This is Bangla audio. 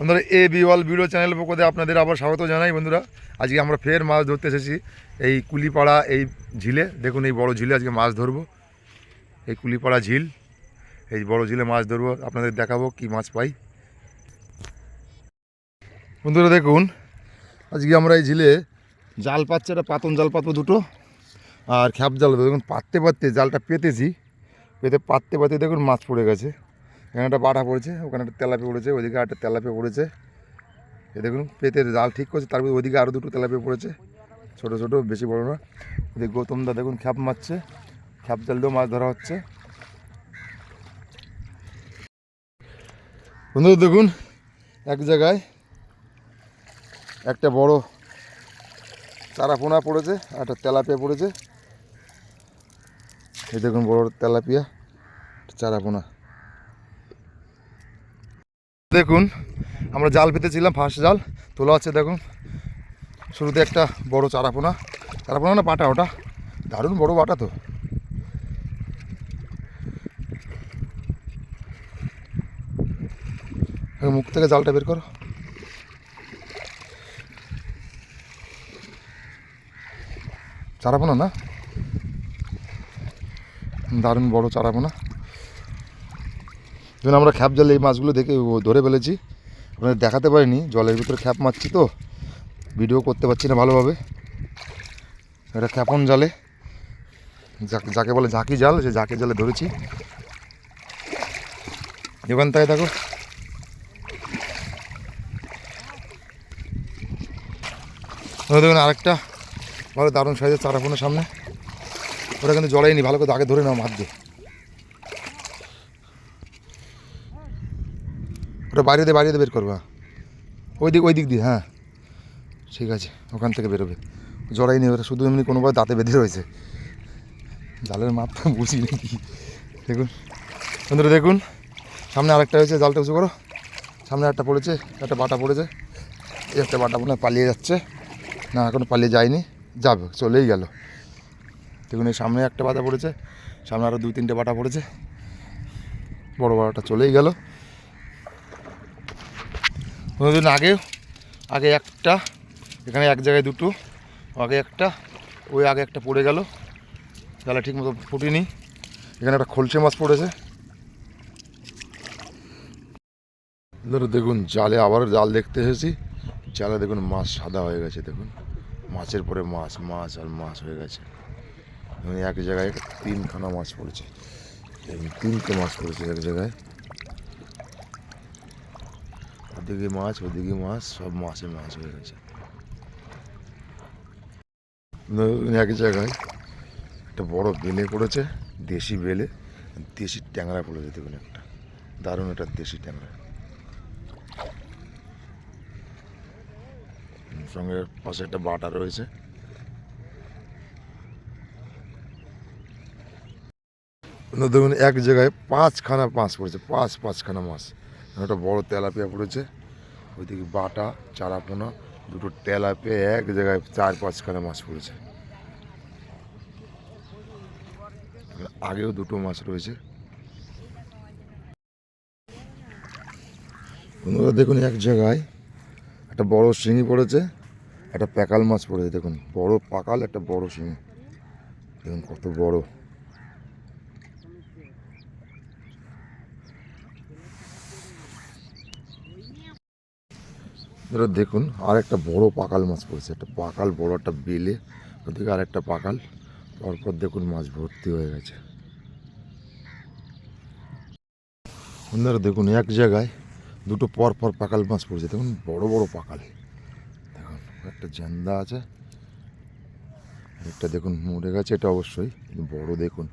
বন্ধুরা এ বি বিওয়াল ভিডিও চ্যানেল পক্ষ আপনাদের আবার স্বাগত জানাই বন্ধুরা। আজকে আমরা ফের মাছ ধরতে এসেছি। এই কুলিপাড়া, এই ঝিলে, দেখুন এই বড় ঝিলে আজকে মাছ ধরবো। এই কুলিপাড়া ঝিল, এই বড় ঝিলে মাছ ধরবো, আপনাদের দেখাবো কি মাছ পাই। বন্ধুরা, দেখুন, আজকে আমরা এই ঝিলে জাল পাচ্ছে, একটা পাতন জাল পাতবো দুটো, আর খ্যাপ জাল দেখুন, পাততে পাততে জালটা পেতেছি, পেতে পাততে পাততে দেখুন মাছ পড়ে গেছে। এখানে একটা বাটা পড়েছে, ওখানে একটা তেলাপি পড়েছে ওইদিকে একটা তেলাপি পড়েছে। এ দেখুন পেতে জাল ঠিক করছে, তারপর ওইদিকে আরও দুটো তেলাপি পড়েছে। ছোটো ছোটো, বেশি বড় না। ওদিকে গৌতম দা দেখুন, খ্যাপ মারছে, খ্যাপ জাল দিয়েও মাছ ধরা হচ্ছে। বন্ধুরা, দেখুন, এক জায়গায় একটা বড় চারা পোনা পড়েছে, আর একটা তেলাপিয়া পড়েছে। এই দেখুন, বড় তেলাপিয়া, চারা পোনা। দেখুন, আমরা জাল পেতেছিলাম ফার্স্ট জাল, তোলা হচ্ছে দেখুন। শুরুতে একটা বড় চারাপোনা চারাপোনা না পাটা, ওটা দারুণ বড় বাটা তো। মুখ থেকে জালটা বের করো। চারাপোনা না? দারুণ বড় চারাপোনা। যেন আমরা খ্যাপ জালে এই মাছগুলো দেখে ধরে ফেলেছি। আপনাদের দেখাতে পারিনি, জলের ভিতরে খ্যাপ মারছি তো। ভিডিও করতে পারছি না ভালোভাবে। এটা খ্যাপন জালে। যাকে বলে ঝাঁকি জাল, সে ঝাঁকি জালে ধরেছি। এখান থেকে দেখো। দেখুন আরেকটা। ভালো দারুণ সাইজের চারাপোনার সামনে। ওটা কিন্তু জড়াইনি ভালো করে আগে ধরে নাও মাছ দিয়ে। ওটা বাইরে দিয়ে বাইরে দিয়ে বের করবা। ওই দিক ওই দিক দিয়ে হ্যাঁ। ঠিক আছে, ওখান থেকে বেরোবে। জড়াই নেই ওটা শুধু এমনি কোনোভাবে দাঁতে বেঁধে রয়েছে। জালের মাপটা বুঝি নাকি দেখুন, বন্ধুরা, দেখুন। সামনে আরেকটা হয়েছে, জালটা উঁচু করো। সামনে একটা পড়েছে, একটা বাটা পড়েছে। এই একটা বাটা মনে পালিয়ে যাচ্ছে। না এখনও পালিয়ে যায়নি। যাবে চলেই গেল। দেখুন, এই সামনে একটা বাটা পড়েছে, সামনে আরও দুই, তিনটে বাটা পড়েছে। বড় বাটাটা চলেই গেল। কোনোদিন আগে আগে একটা, এখানে এক জায়গায় দুটো, আগে একটা, ওই আগে একটা পড়ে গেল। জালে ঠিক মতো ফুটিনি। এখানে একটা খলসে মাছ পড়েছে। ধরো দেখুন, জালে আবার জাল দেখতে এসেছি। জালে দেখুন মাছ সাদা হয়ে গেছে, দেখুন। মাছের পরে মাছ মাছ আর মাছ হয়ে গেছে। এক জায়গায় তিনখানা মাছ পড়েছে। তিনটে মাছ পড়েছে এক জায়গায়। ওদিকে মাছ ওদিকে মাছ, সব মাছে মাছ হয়ে গেছে। এক জায়গায় একটা বড় বেলে পড়েছে, দেশি বেলে, দেশি ট্যাংরা পড়েছে দেখুন একটা। দারুণ একটা দেশি ট্যাংরা। সঙ্গে পাশে একটা বাটা রয়েছে। দেখুন এক জায়গায় পাঁচখানা মাছ পড়েছে, পাঁচ, পাঁচখানা মাছ। একটা বড় তেলাপিয়া পড়েছে। ওইদিকে বাটা, চারাপোনা, দুটো তেলাপিয়া এক জায়গায় চার পাঁচখানা মাছ পড়েছে। আগেও দুটো মাছ রয়েছে। বন্ধুরা, দেখুন এক জায়গায় একটা বড় শিঙি পড়েছে, একটা প্যাকাল মাছ পড়েছে, দেখুন। বড় পাকাল, একটা বড় শিঙি। দেখুন কত বড়। এবার দেখুন আর একটা বড় পাকাল মাছ পড়েছে। একটা পাকাল, বড় একটা বেলে, ওদিকে আর একটা পাকাল। পরপর দেখুন মাছ ভর্তি হয়ে গেছে। বন্ধুরা, দেখুন এক জায়গায় দুটো পর পর পাকাল মাছ পড়েছে। দেখুন, বড় বড় পাকাল। দেখুন, একটা জ্যান্দা আছে একটা দেখুন মরে গেছে, এটা অবশ্যই। বড় দেখুন।